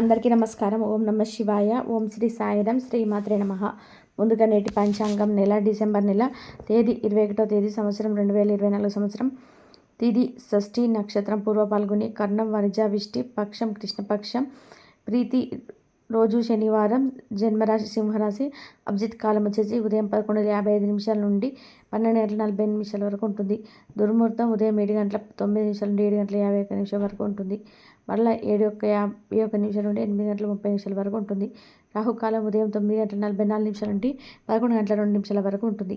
అందరికీ నమస్కారం. ఓం నమ శివాయ. ఓం శ్రీ సాయిరం శ్రీమాత్రే నమ. ముందుగా నేటి పంచాంగం నెల డిసెంబర్ నెల తేదీ ఇరవై ఒకటో తేదీ సంవత్సరం రెండు వేల ఇరవై నాలుగు సంవత్సరం. తిది షష్ఠి నక్షత్రం పూర్వ పాల్గొని కర్ణం వనిజ విష్టి పక్షం కృష్ణపక్షం ప్రీతి రోజు శనివారం జన్మరాశి సింహరాశి అభిజిత్ కాలం వచ్చేసి ఉదయం పదకొండు యాభై ఐదు నిమిషాల నుండి పన్నెండు గంటల నలభై నిమిషాల వరకు ఉంటుంది. దుర్ముహూర్తం ఉదయం ఏడు గంటల తొమ్మిది నిమిషాల నుండి ఏడు గంటల యాభై ఒక్క నిమిషాల వరకు ఉంటుంది. మళ్ళీ ఏడు యొక్క యాభై ఒక్క నిమిషాల నుండి ఎనిమిది గంటల ముప్పై నిమిషాల వరకు ఉంటుంది. రాహుకాలం ఉదయం తొమ్మిది గంటల నలభై నాలుగు నిమిషాల నుండి పదకొండు గంటల రెండు నిమిషాల వరకు ఉంటుంది.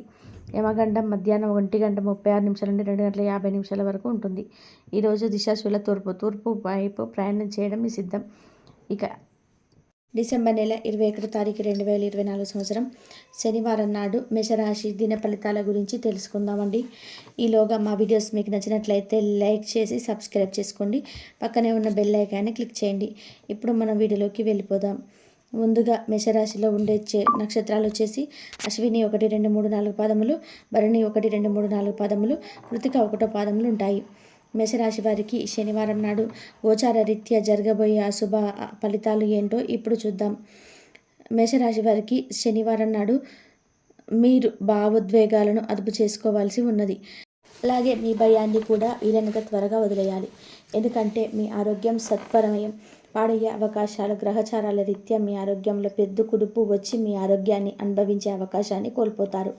యమగండం మధ్యాహ్నం ఒంటి గంట ముప్పై ఆరు నిమిషాల నుండి రెండు గంటల యాభై నిమిషాల వరకు ఉంటుంది. ఈరోజు దిశాశుల తూర్పు తూర్పు వైపు ప్రయాణం చేయడం సిద్ధం ఇక డిసెంబర్ నెల ఇరవై ఒకటో తారీఖు రెండు వేల ఇరవై నాలుగు సంవత్సరం శనివారం నాడు మేషరాశి దిన ఫలితాల గురించి తెలుసుకుందామండి. ఈలోగా మా వీడియోస్ మీకు నచ్చినట్లయితే లైక్ చేసి సబ్స్క్రైబ్ చేసుకోండి. పక్కనే ఉన్న బెల్ ఐకాన్ని క్లిక్ చేయండి. ఇప్పుడు మనం వీడియోలోకి వెళ్ళిపోదాం. ముందుగా మేషరాశిలో ఉండే చే నక్షత్రాలు వచ్చేసి అశ్విని ఒకటి రెండు మూడు నాలుగు పాదములు భరణి ఒకటి రెండు మూడు నాలుగు పాదములు కృతిక ఒకటో పాదములు ఉంటాయి. మేషరాశి వారికి శనివారం నాడు గోచార రీత్యా జరగబోయే అశుభ ఫలితాలు ఏంటో ఇప్పుడు చూద్దాం. మేషరాశి వారికి శనివారం నాడు మీరు భావోద్వేగాలను అదుపు చేసుకోవాల్సి ఉన్నది. అలాగే మీ భయాన్ని కూడా వీలైనంత త్వరగా వదిలేయాలి. ఎందుకంటే మీ ఆరోగ్యం సత్వరమయం. పాడయ్యే అవకాశాలు గ్రహచారాల రీత్యా మీ ఆరోగ్యంలో పెద్ద కుదుపు వచ్చి మీ ఆరోగ్యాన్ని అనుభవించే అవకాశాన్ని కోల్పోతారు.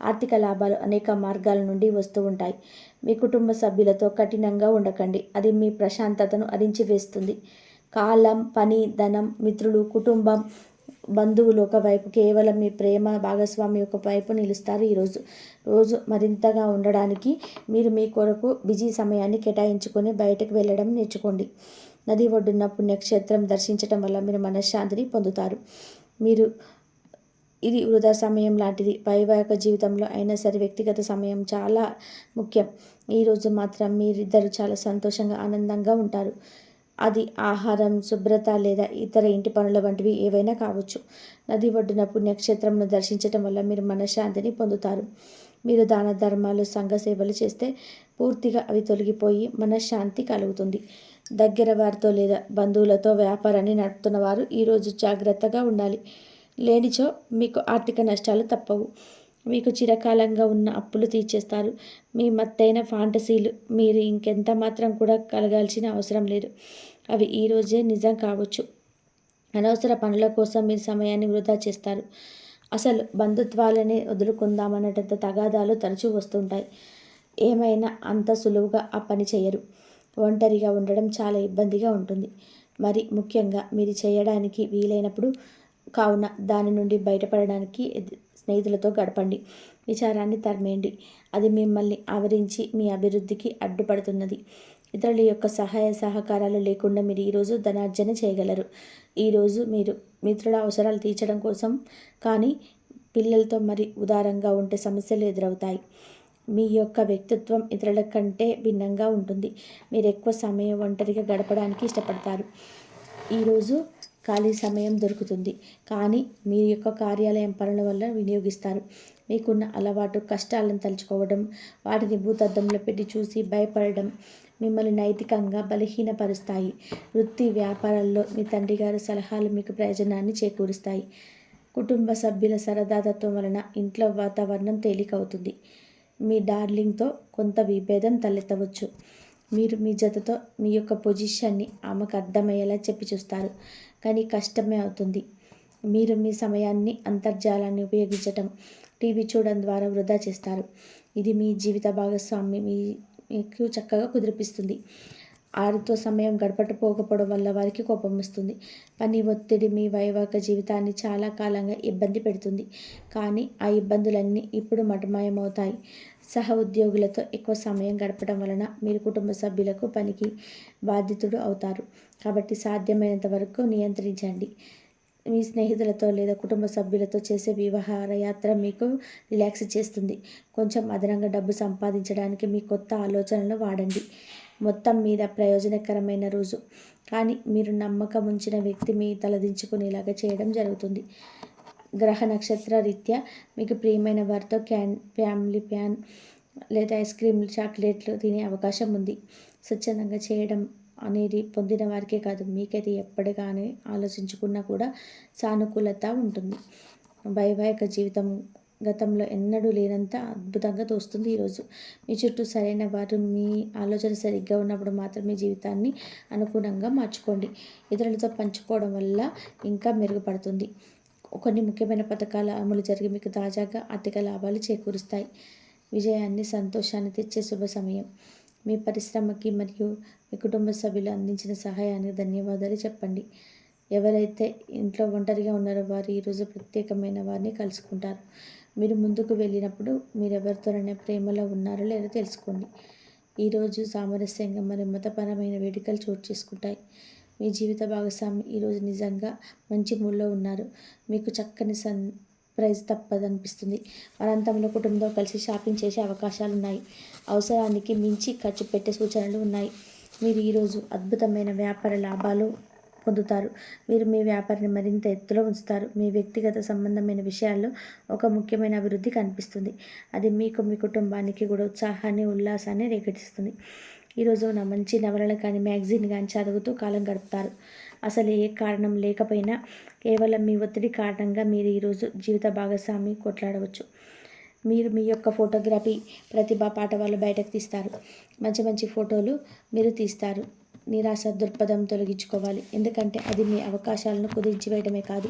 ఆర్థిక లాభాలు అనేక మార్గాల నుండి వస్తూ ఉంటాయి. మీ కుటుంబ సభ్యులతో కఠినంగా ఉండకండి. అది మీ ప్రశాంతతను అరించివేస్తుంది కాలం పని ధనం మిత్రులు కుటుంబం బంధువులు ఒకవైపు కేవలం మీ ప్రేమ భాగస్వామి ఒక వైపు నిలుస్తారు ఈరోజు. రోజు మరింతగా ఉండడానికి మీరు మీ కొరకు బిజీ సమయాన్ని కేటాయించుకొని బయటకు వెళ్ళడం నేర్చుకోండి. నది ఒడ్డున పుణ్యక్షేత్రం దర్శించడం వల్ల మీరు మనశ్శాంతిని పొందుతారు. మీరు ఇది వృధా సమయం లాంటిది. వైవాహిక జీవితంలో అయినా సరే వ్యక్తిగత సమయం చాలా ముఖ్యం. ఈరోజు మాత్రం మీరిద్దరు చాలా సంతోషంగా ఆనందంగా ఉంటారు. అది ఆహారం శుభ్రత లేదా ఇతర ఇంటి పనుల వంటివి ఏవైనా కావచ్చు. నది ఒడ్డున పుణ్యక్షేత్రంను దర్శించటం వల్ల మీరు మనశ్శాంతిని పొందుతారు. మీరు దాన ధర్మాలు సంఘ సేవలు చేస్తే పూర్తిగా అవి తొలగిపోయి మనశ్శాంతి కలుగుతుంది. దగ్గర వారితో లేదా బంధువులతో వ్యాపారాన్ని నడుపుతున్న వారు ఈరోజు జాగ్రత్తగా ఉండాలి. లేనిచో మీకు ఆర్థిక నష్టాలు తప్పవు. మీకు చిరకాలంగా ఉన్న అప్పులు తీర్చేస్తారు. మీ మత్తైన ఫాంటసీలు మీరు ఇంకెంత మాత్రం కూడా కలగాల్సిన అవసరం లేదు. అవి ఈరోజే నిజం కావచ్చు. అనవసర పనుల కోసం మీరు సమయాన్ని వృధా చేస్తారు. అసలు బంధుత్వాలని వదులుకుందామన్నటంత తగాదాలు తరచూ వస్తుంటాయి. ఏమైనా అంత సులువుగా ఆ పని చేయరు. ఒంటరిగా ఉండడం చాలా ఇబ్బందిగా ఉంటుంది. మరి ముఖ్యంగా మీరు చేయడానికి వీలైనప్పుడు కావున దాని నుండి బయటపడడానికి స్నేహితులతో గడపండి. విచారాన్ని తరిమేయండి. అది మిమ్మల్ని ఆవరించి మీ అభివృద్ధికి అడ్డుపడుతున్నది. ఇతరుల యొక్క సహాయ సహకారాలు లేకుండా మీరు ఈరోజు ధనార్జన చేయగలరు. ఈరోజు మీరు మిత్రుల అవసరాలు తీర్చడం కోసం కానీ పిల్లలతో మరి ఉదారంగా ఉంటే సమస్యలు ఎదురవుతాయి. మీ యొక్క వ్యక్తిత్వం ఇతరుల కంటే భిన్నంగా ఉంటుంది. మీరు ఎక్కువ సమయం ఒంటరిగా గడపడానికి ఇష్టపడతారు. ఈరోజు ఖాళీ సమయం దొరుకుతుంది. కానీ మీ యొక్క కార్యాలయం పనుల వల్ల వినియోగిస్తారు. మీకున్న అలవాటు కష్టాలను తలుచుకోవడం వాటిని భూతద్దంలో పెట్టి చూసి భయపడడం మిమ్మల్ని నైతికంగా బలహీనపరుస్తాయి. వృత్తి వ్యాపారాల్లో మీ తండ్రి గారి సలహాలు మీకు ప్రయోజనాన్ని చేకూరుస్తాయి. కుటుంబ సభ్యుల సరదాతత్వం వలన ఇంట్లో వాతావరణం తేలికవుతుంది. మీ డార్లింగ్తో కొంత విభేదం తలెత్తవచ్చు. మీరు మీ జతతో మీ యొక్క పొజిషన్ని ఆమెకు అర్థమయ్యేలా చెప్పి చూస్తారు. కానీ కష్టమే అవుతుంది. మీరు మీ సమయాన్ని అంతర్జాలాన్ని ఉపయోగించటం టీవీ చూడడం ద్వారా వృధా చేస్తారు. ఇది మీ జీవిత భాగస్వామి మీ మీకు చక్కగా కుదిరిపిస్తుంది. వారితో సమయం గడపటపోకపోవడం వల్ల వారికి కోపం వస్తుంది. పని ఒత్తిడి మీ వైవాహిక జీవితాన్ని చాలా కాలంగా ఇబ్బంది పెడుతుంది. కానీ ఆ ఇబ్బందులన్నీ ఇప్పుడు మటమాయమవుతాయి. సహ ఉద్యోగులతో ఎక్కువ సమయం గడపడం వలన మీరు కుటుంబ సభ్యులకు పనికి బాధితుడు అవుతారు. కాబట్టి సాధ్యమైనంత వరకు నియంత్రించండి. మీ స్నేహితులతో లేదా కుటుంబ సభ్యులతో చేసే వివాహారయాత్ర మీకు రిలాక్స్ చేస్తుంది. కొంచెం అదనంగా డబ్బు సంపాదించడానికి మీ కొత్త ఆలోచనలు వాడండి. మొత్తం మీద ప్రయోజనకరమైన రోజు. కానీ మీరు నమ్మకం ఉంచిన వ్యక్తి మీ తలదించుకునేలాగా చేయడం జరుగుతుంది. గ్రహ నక్షత్ర రీత్యా మీకు ప్రియమైన వారితో క్యాన్ ఫ్యామిలీ ప్యాన్ లేదా ఐస్ క్రీమ్లు చాక్లెట్లు తినే అవకాశం ఉంది. స్వచ్ఛందంగా చేయడం అనేది పొందిన వారికే కాదు మీకైతే ఎప్పటిగానే ఆలోచించుకున్నా కూడా సానుకూలత ఉంటుంది. వైవాహిక జీవితం గతంలో ఎన్నడూ లేనంత అద్భుతంగా తోస్తుంది ఈరోజు మీ చుట్టూ సరైన వారు మీ ఆలోచన సరిగ్గా ఉన్నప్పుడు మాత్రం మీ జీవితాన్ని అనుగుణంగా మార్చుకోండి. ఇతరులతో పంచుకోవడం వల్ల ఇంకా మెరుగుపడుతుంది. కొన్ని ముఖ్యమైన పథకాల అమలు జరిగి మీకు తాజాగా ఆర్థిక లాభాలు చేకూరుస్తాయి. విజయాన్ని సంతోషాన్ని తెచ్చే శుభ సమయం. మీ పరిశ్రమకి మరియు మీ కుటుంబ సభ్యులు అందించిన సహాయానికి ధన్యవాదాలు చెప్పండి. ఎవరైతే ఇంట్లో ఒంటరిగా ఉన్నారో వారు ఈరోజు ప్రత్యేకమైన వారిని కలుసుకుంటారు. మీరు ముందుకు వెళ్ళినప్పుడు మీరు ఎవరితోనైనా ప్రేమలో ఉన్నారో లేదో తెలుసుకోండి. ఈరోజు సామరస్యంగా మరియు మతపరమైన వేడుకలు చోటు చేసుకుంటాయి. మీ జీవిత భాగస్వామి ఈరోజు నిజంగా మంచి మూడ్లో ఉన్నారు. మీకు చక్కని సన్ ప్రైజ్ తప్పదనిపిస్తుంది. వారాంతంలో కుటుంబంతో కలిసి షాపింగ్ చేసే అవకాశాలు ఉన్నాయి అవసరానికి మించి ఖర్చు పెట్టే సూచనలు ఉన్నాయి. మీరు ఈరోజు అద్భుతమైన వ్యాపార లాభాలు పొందుతారు. మీరు మీ వ్యాపారాన్ని మరింత ఎత్తులో ఉంచుతారు. మీ వ్యక్తిగత సంబంధమైన విషయాల్లో ఒక ముఖ్యమైన అభివృద్ధి కనిపిస్తుంది. అది మీకు మీ కుటుంబానికి కూడా ఉత్సాహాన్ని ఉల్లాసాన్ని రేకెటిస్తుంది ఈరోజు నా మంచి నవలలు కానీ మ్యాగజైన్ కానీ చదువుతూ కాలం గడుపుతారు. అసలు ఏ కారణం లేకపోయినా కేవలం మీ ఒత్తిడి కారణంగా మీరు ఈరోజు జీవిత భాగస్వామి కొట్లాడవచ్చు. మీరు మీ యొక్క ఫోటోగ్రఫీ ప్రతిభా పాట వాళ్ళు బయటకు తీస్తారు. మంచి మంచి ఫోటోలు మీరు తీస్తారు. నిరాశ దృక్పథం తొలగించుకోవాలి. ఎందుకంటే అది మీ అవకాశాలను కుదించివేయడమే కాదు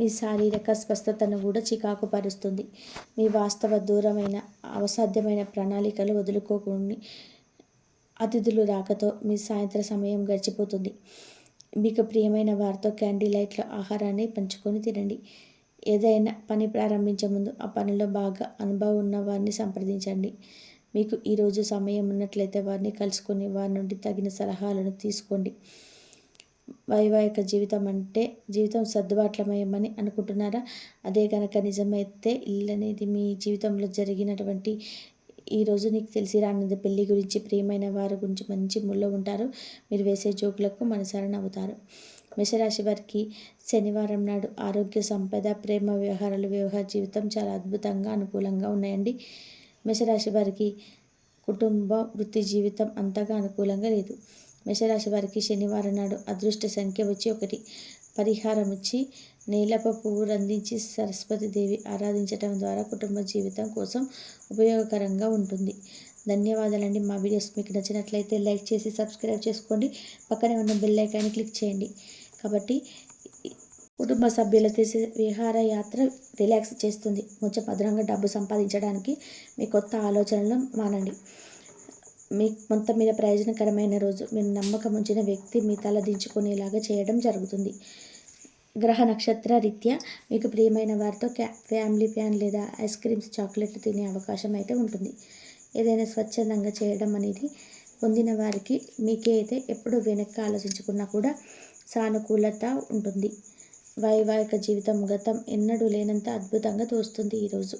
మీ శారీరక స్వస్థతను కూడా చికాకు పరుస్తుంది. మీ వాస్తవ దూరమైన అసాధ్యమైన ప్రణాళికలు వదులుకోకుండా అతిథులు రాకతో మీ సాయంత్ర సమయం గడిచిపోతుంది. మీకు ప్రియమైన వారితో క్యాండీ లైట్ల ఆహారాన్ని పంచుకొని తినండి. ఏదైనా పని ప్రారంభించే ముందు ఆ పనిలో బాగా అనుభవం ఉన్న వారిని సంప్రదించండి. మీకు ఈరోజు సమయం ఉన్నట్లయితే వారిని కలుసుకొని వారి నుండి తగిన సలహాలను తీసుకోండి. వైవాహిక జీవితం అంటే జీవితం సర్దుబాట్లమయమని అనుకుంటున్నారా? అదే కనుక నిజమైతే ఇల్లు అనేది మీ జీవితంలో జరిగినటువంటి ఈరోజు నీకు తెలిసి రానుంది పెళ్ళి గురించి ప్రియమైన వారి గురించి మంచి ముళ్ళో ఉంటారు. మీరు వేసే జోకులకు మనసారా నవ్వుతారు. మేషరాశి వారికి శనివారం నాడు ఆరోగ్య సంపద ప్రేమ వ్యవహారాలు వ్యవహార జీవితం చాలా అద్భుతంగా అనుకూలంగా ఉన్నాయండి. మేషరాశి వారికి కుటుంబ వృత్తి జీవితం అంతగా అనుకూలంగా లేదు. మేషరాశి వారికి శనివారం నాడు అదృష్ట సంఖ్య వచ్చి ఒకటి. పరిహారం వచ్చి నీలప పువ్వు రందించి సరస్వతిదేవి ఆరాధించటం ద్వారా కుటుంబ జీవితం కోసం ఉపయోగకరంగా ఉంటుంది. ధన్యవాదాలండి. మా వీడియోస్ మీకు నచ్చినట్లయితే లైక్ చేసి సబ్స్క్రైబ్ చేసుకోండి. పక్కనే ఉన్న బెల్ ఐకాన్ని క్లిక్ చేయండి. కాబట్టి కుటుంబ సభ్యుల చేసే విహారయాత్ర రిలాక్స్ చేస్తుంది. కొంచెం భద్రంగా డబ్బు సంపాదించడానికి మీ కొత్త ఆలోచనలు మానండి. మీ మొత్తం మీద ప్రయోజనకరమైన రోజు మీరు నమ్మకం ఉంచిన వ్యక్తి మీ తల దించుకునేలాగా చేయడం జరుగుతుంది. గ్రహ నక్షత్ర రీత్యా మీకు ప్రియమైన వారితో క్యా ఫ్యామిలీ ప్యాన్ లేదా ఐస్ క్రీమ్స్ చాక్లెట్లు తినే అవకాశం అయితే ఉంటుంది. ఏదైనా స్వచ్ఛందంగా చేయడం అనేది పొందిన వారికి మీకే అయితే ఎప్పుడు వెనక్కి ఆలోచించుకున్నా కూడా సానుకూలత ఉంటుంది. వైవాహిక జీవితం గతం ఎన్నడూ లేనంత అద్భుతంగా తోస్తుంది ఈరోజు